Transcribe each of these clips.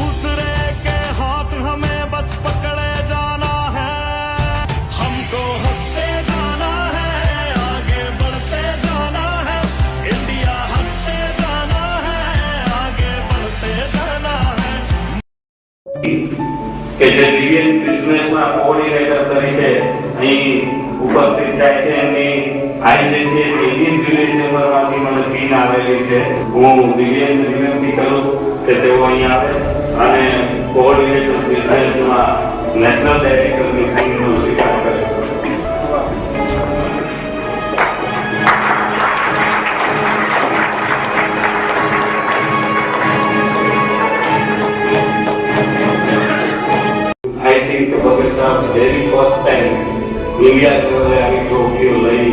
दूसरे के हाथ કે જે દિવ્ય બિઝનેસના કોઓર્ડિનેટર તરીકે અહીં ઉપસ્થિત થાય છે એમની આજે ઇન્ડિયન વિલેજ મને પિન આવેલી છે. હું દિવ્યાંગ વિનંતી કરું કે તેઓ અહીં આવે. અને કોઓર્ડિનેશન બિઝનેસમાં નેશનલ ડાયરેક્ટરની પીનનો સ્વીકાર કર્યો. લઈ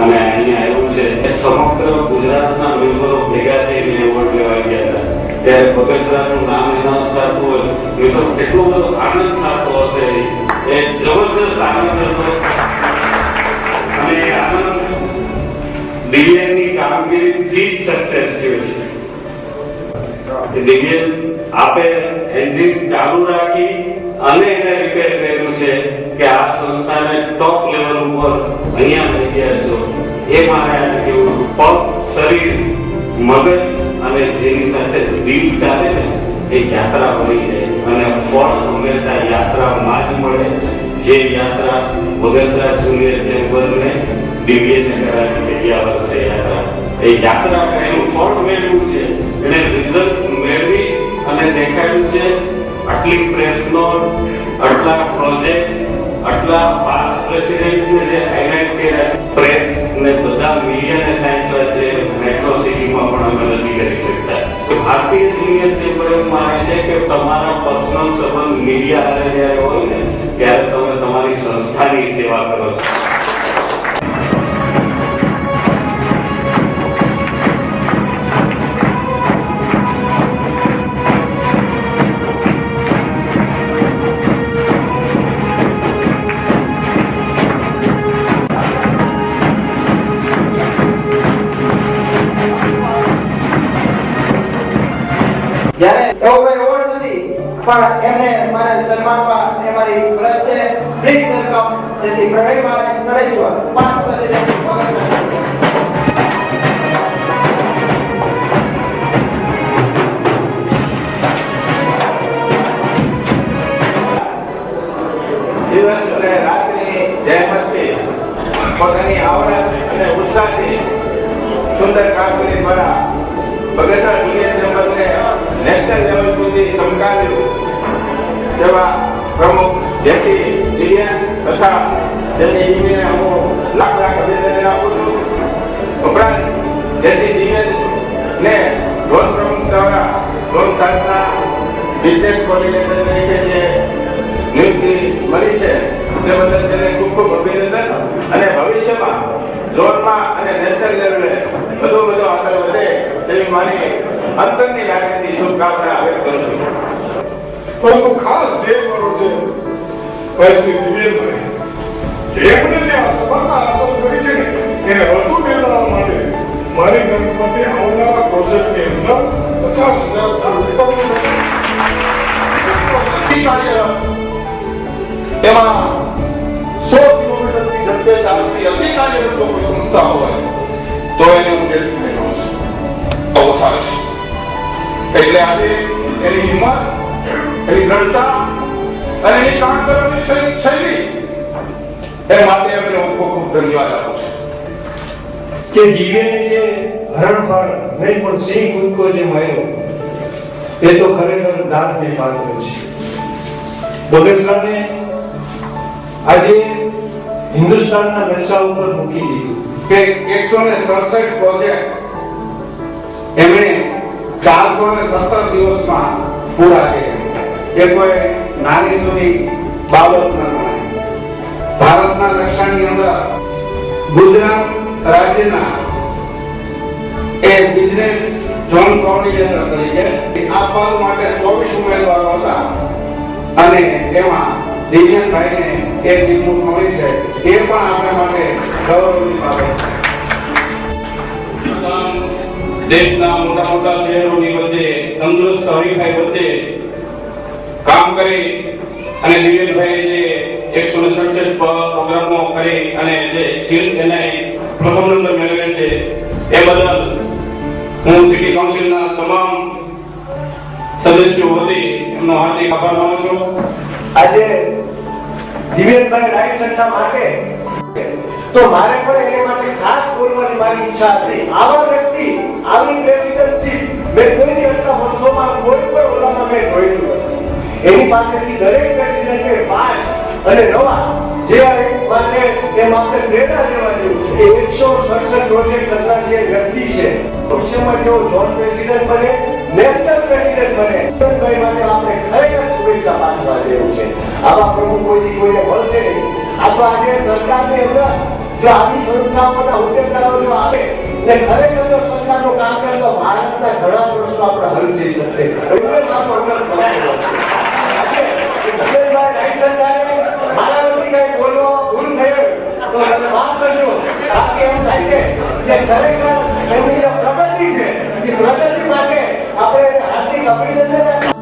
અને આવ્યું છે. એ સમગ્ર ગુજરાતના મેમ્બરો ભેગા થઈને એવોર્ડ લેવા ગયા હતા. ત્યારે ભગતરાનું નામ અને છે આપે એન્જિન ચાલુ રાખી અને એને રિપેર કર્યું છે કે આ સંસ્થાને ટોપ લેવલ ઉપર અહીંયા લઈ ગયા છો એ મારા આજે કેવું પગ શરીર મગજ અને જેની સાથે દિલ ચાલે ને એ યાત્રા બની જાય અને ફળ હંમેશા યાત્રામાં જ મળે જે યાત્રા વગસરા જુનિયર ચેમ્બરને દિવ્યને કરાવી ગયા વર્ષે યાત્રા એ યાત્રા એનું ફળ મેળવ્યું છે. એને રિઝલ્ટ મેળવી અને દેખાડ્યું છે. આટલી પ્રેસ નોટ આટલા પ્રોજેક્ટ આટલા પ્રેસિડેન્ટને જે હાઇલાઇટ પણ અમે નથી કરી શકતા. તો ભારતીય છે કે તમારા પર્સનલ સંબંધ મીડિયા હારે જ્યારે હોય ને, ત્યારે તમે તમારી સંસ્થાની સેવા કરો છો. પણ એમને મારે સન્માનવા એ મારી ફરજ છે પ્લીઝ વેલકમ જેથી પ્રવીણભાઈ નડેશ્વર પાંચ અને રાતની જહેમતથી પોતાની આવડત અને ઉત્સાહથી સુંદર કામગીરી દ્વારા બગસરા જુનિયર ચેમ્બરને નેશનલ તેવા પ્રમુખ જેથી તથા જેની હું લાખ લાખ અભિનંદન આપું છું. ઉપરાંત જેથી ને પ્રમુખ દ્વારા લોન સંસ્થા બિઝનેસ જે મળી છે, તે બદલ તેને ખૂબ ખૂબ અભિનંદન. અને ભવિષ્યમાં લોનમાં અને નેશનલ લેવલે વધુ વધુ આગળ વધે તેવી મારી અંતરની લાગણીથી શુભકામના વ્યક્ત કરું છું. પરંતુ ખાસ જે કરો છે ભાઈ દિવ્યભાઈ દિવ્યેશભાઈ જે આ સફળતા હાંસલ કરી છે એને વધુ મેળવવા માટે મારી ગણપતિ આવનારા પ્રોજેક્ટની અંદર પચાસ હજાર એમાં સો કિલોમીટરની ઝડપે ચાલતી અતિ કાર્યરત સંસ્થા હોય, તો એને હું કહું છું એટલે આજે એની હિંમત એની દ્રઢતા અને એની કામ કરવાની શૈલી એ માટે એમને હું ખૂબ ખૂબ ધન્યવાદ આપું છું. કે જીવે જે હરણફાળ નહીં પણ સિંહ કૂદકો જે મળ્યો એ તો ખરેખર દાંતને પાત્ર છે. બગસરાને આજે હિન્દુસ્તાનના નકશા ઉપર મૂકી દીધું. કે એકસો ને સડસઠ પ્રોજેક્ટ એમણે ચારસો ને સત્તર દિવસમાં પૂરા કર્યા. એ કોઈ નાની સૂની બાબત ન ભારતના નકશાની અંદર ગુજરાત રાજ્યના એ બિઝનેસ ઝોન કોઓર્ડિનેટર તરીકે આ પદ માટે ચોવીસ ઉમેદવારો હતા. અને એમાં દિવ્યનભાઈને એ નિમણૂક મળી છે. એ પણ આપણા માટે ગૌરવની બાબત છે. દેશના મોટા મોટા શહેરોની વચ્ચે તંદુરસ્ત હરીફાઈ વચ્ચે કામ કરી અને દિવ્યેશભાઈ જે એકસો ને સડસઠ પ્રોગ્રામો કરી અને જે શિલ્ડ એનાય પ્રથમ નંબર મેળવે છે, એ બદલ હું સિટી કાઉન્સિલના તમામ સદસ્યો વતી એમનો હાર્દિક આભાર માનું છું. આજે દિવ્યેશભાઈ રાઈટ સંસ્થા માટે, તો મારે પણ એને માટે ખાસ બોલવાની મારી ઈચ્છા હતી આવા વ્યક્તિ આવી પ્રેસિડેન્સી મેં કોઈ દિવસના વર્ષોમાં કોઈ પણ ઓલામાં મેં જોયેલું એની પાસેથી દરેક પ્રેસિડેન્ટે પાંચ અને નવા એક માટે એ માત્ર પ્રેરણા લેવા જેવું છે. એકસો સડસઠ પ્રોજેક્ટ કરનાર જે વ્યક્તિ છે, ભવિષ્યમાં જેવો જોન પ્રેસિડેન્ટ બને, નેશનલ પ્રેસિડેન્ટ બને ભાઈ માટે આપણે ખરેખર શુભેચ્છા પાઠવવા જેવું છે. આવા પ્રમુખ કોઈથી કોઈને મળશે નહીં. આ તો આજે સરકારની અંદર જો આવી સંસ્થાઓના હોદ્દેદારો જો આવે ને ખરેખર જો સરકારનું કામ કરે તો ભારતના ઘણા પ્રશ્નો આપણે હલ થઈ શકશે. એટલે મારો જે પ્રગતિ છે પ્રગતિ માટે આપણે હાર્દિક અભિનંદન.